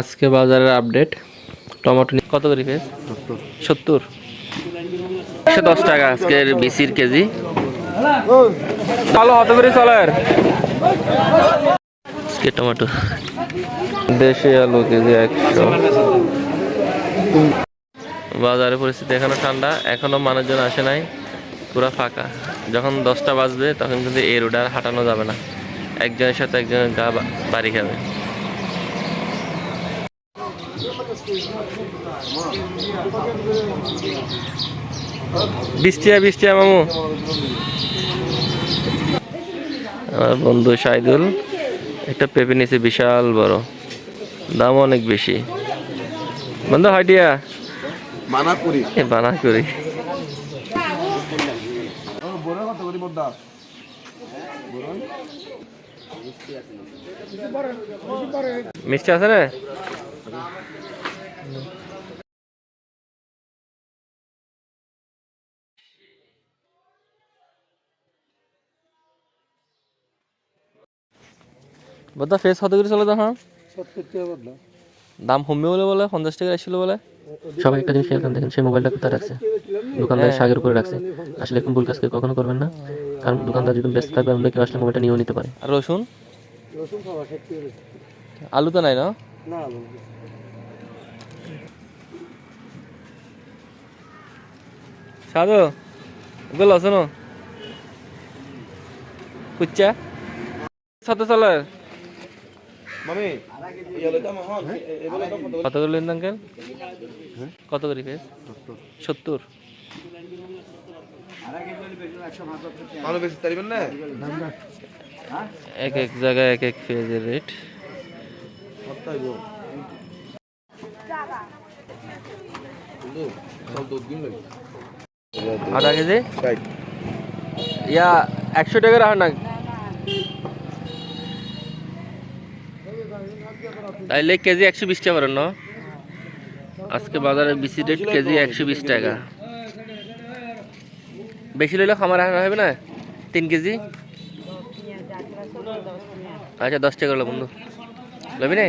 আজকে বাজারের update tomato কত করে পিস সত্তর। একশো দশ টাকা আজকের বিসির কেজি। ভালো হতে করে চলের। আজকে টমেটো। দেশি আলু কেজি একশো। বাজারের পরিস্থিতি এখনও ঠান্ডা এখনও মানুষজন আসে নাই পুরো ফাঁকা। যখন দশটা বাজবে তখন কিন্তু এই রোড আর হাঁটানো যাবে না। একজনের সাথে একজনের গা বাড়ি খাবে। বৃষ্টিয়া বৃষ্টিয়া মামু। আমার বন্ধু সাইদুল একটা পেঁপে নিচে বিশাল বড়। দাম অনেক বেশি। বন্ধু হাইডিয়া। মানা করি এ বানা করি মিষ্টি আছে না? বদা ফেস কত করে চলে তখন দাম কমবে বলে বলে পঞ্চাশ টাকা আসছিল বলে। সবাই একটা জিনিস খেয়াল দেখেন সেই মোবাইলটা কোথায় রাখছে? দোকানদার শাগের উপরে রাখছে। আসলে এরকম ভুল কাজকে কখনো করবেন না। কারণ দোকানদার যদি ব্যস্ত থাকবে অন্য কেউ আসলে মোবাইলটা নিয়েও নিতে পারে। আর রসুন? আলু তো নাই না? সাধু এগুলো আছে না কুচ্চা। সাথে চলে মামি ইয়ালে দাম হন এবেলা দাম কত? কত করে লেন আঙ্কেল? কত করে ফেস সত্তর। এক এক জায়গায় এক এক পেঁয়াজের রেট আধা কেজি? ইয়া একশো টাকা রাখ না? তাইলে কেজি একশো বিশ টাকা পারেন না? আজকে বাজারে বিসি রেট কেজি একশো বিশ টাকা। বেশি লইলে খামার রাখা হবে না? তিন কেজি? আচ্ছা দশ টাকা হলো বন্ধু। লবি না?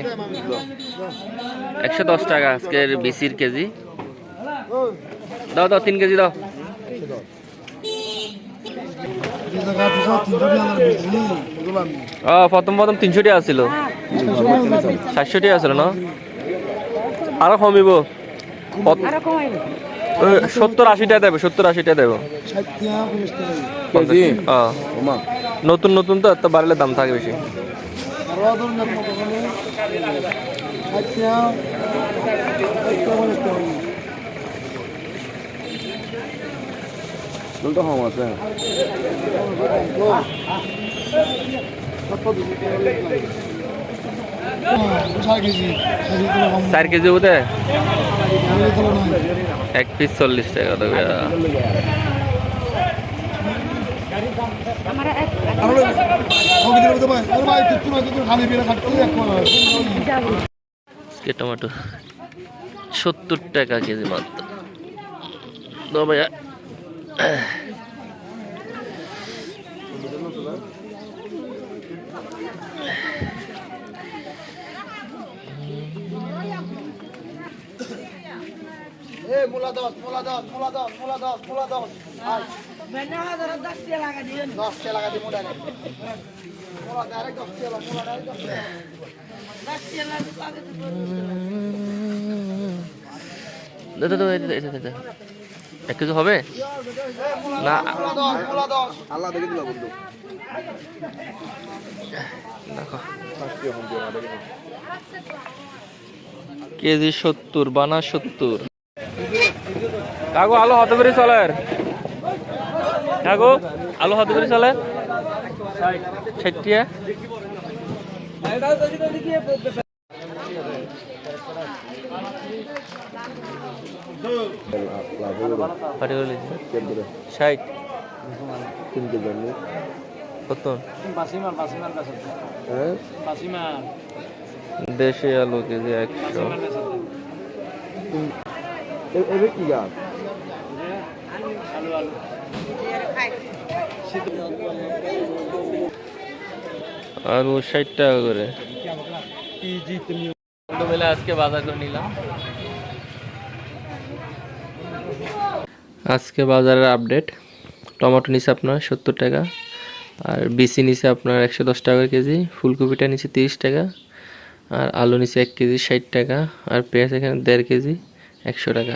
একশো দশ টাকা আজকের বিসির কেজি। দাও দাও তিন কেজি দাও। ও প্রথম প্রথম তিনশো টাকা ছিল চারশো টাকা ছিল না? আরও কমিব। সত্তর আশি টাকা দেবে। সত্তর আশি টাকা দেবো। নতুন নতুন তো এত বাড়লে দাম থাকে বেশি। হম আছে। চার কেজি। বোধ? এক পিস চল্লিশ টাকা দেবে টমেটো সত্তর টাকা কেজি মাত্র। তো ভাইয়া দে দে দে দে, দে, দে, দে। এক কেজি হবে? না। আল্লাহ দেখে দিলা বন্ধু। কেজি সত্তর বানা সত্তর। কাগো আলো হতে করে চলে। কাগো আলো হতে করে চলে। হ্যাঁ? দেশি আলু কেজি একশো। এবে কি গাছ? আর ও ষাট টাকা করে। আজকে বাজার করে নিলাম। আজকে বাজারের আপডেট। টমেটো নিচে আপনার সত্তর টাকা আর বিসি নিচে আপনার একশো দশ টাকা কেজি ফুলকপিটা নিচে তিরিশ টাকা আর আলু নিচে এক কেজি ষাট টাকা আর পেঁয়াজ এখানে দেড় কেজি একশো টাকা।